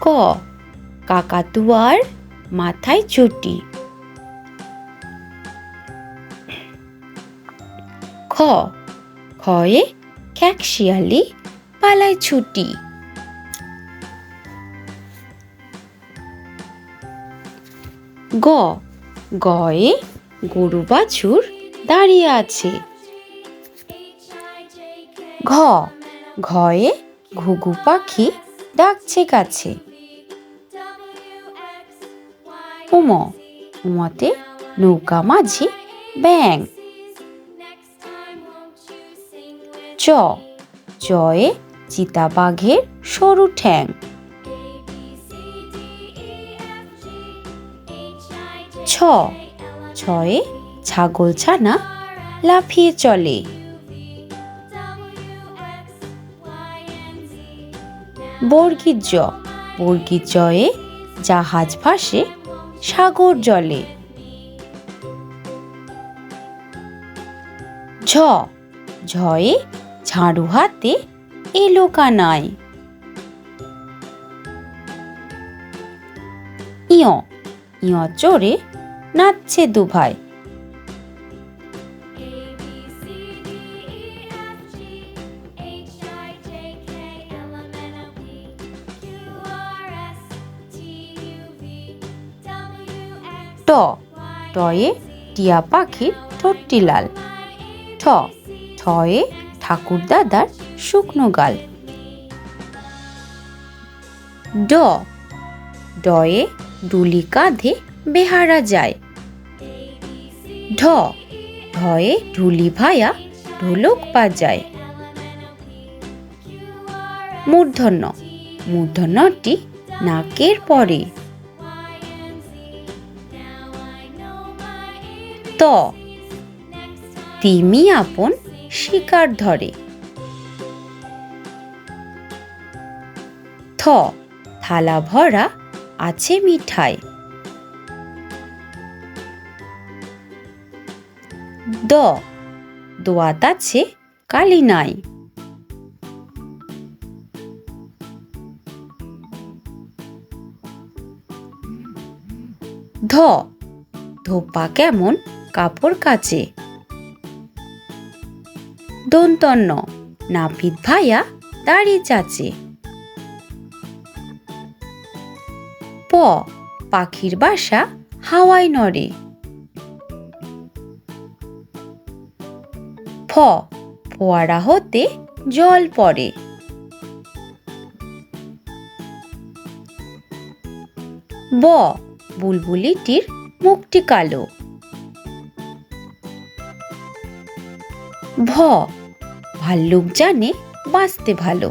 ক। কাকাতুয়ার মাথায় চটি। খ। খয়ে খ্যাকশিয়ালি পালায় ছুটি। গ। গয়ে গরু বাছুর দাঁড়িয়ে আছে। ঘ। ঘয়ে ঘুঘু পাখি ডাকছে কাছে। উম উমতে নৌকা মাঝি ব্যাং চ। চয়ে চিতাবাঘের সরু ঠ্যাং। ছ। ছয়ে ছাগল ছানা লাফিয়ে চলে। বর্গীর জ। বর্গীর জয়ে জাহাজ ভাসে সাগর জলে। ঝ ঝয়ে ঝাড়ু হাতে এলো কানায়। ইয় ইয় চড়ে নাচছে দুভাই। ট। টয়ে টিয়া পাখির ঠোঁটটি লাল ঠ। ঠয়ে ঠাকুর দাদার শুকনো গাল। ড। ডয়ে ডুলি কাঁধে বেহারা যায়। ঢ। ঢয়ে ঢুলি ভায়া ঢোলক বাজায়। মূর্ধন্য। মূর্ধন্যটি নাকের পরে। ত তিমি আপন শিকার ধরে। থ, থালা ভরা আছে মিঠাই। দ, দোয়াত আছে কালি নাই। ধ, ধোপা কেমন কাপড় কাচে। দন্তন্য নাপিত ভাইয়া দাড়ি চাচে। প, পাখির বাসা হাওয়ায় নড়ে। ফ, ফোয়ারা হতে জল পড়ে। ব, বুলবুলিটির মুখটি কালো। ভ ভাল্লুক জানে বাঁচতে ভালো।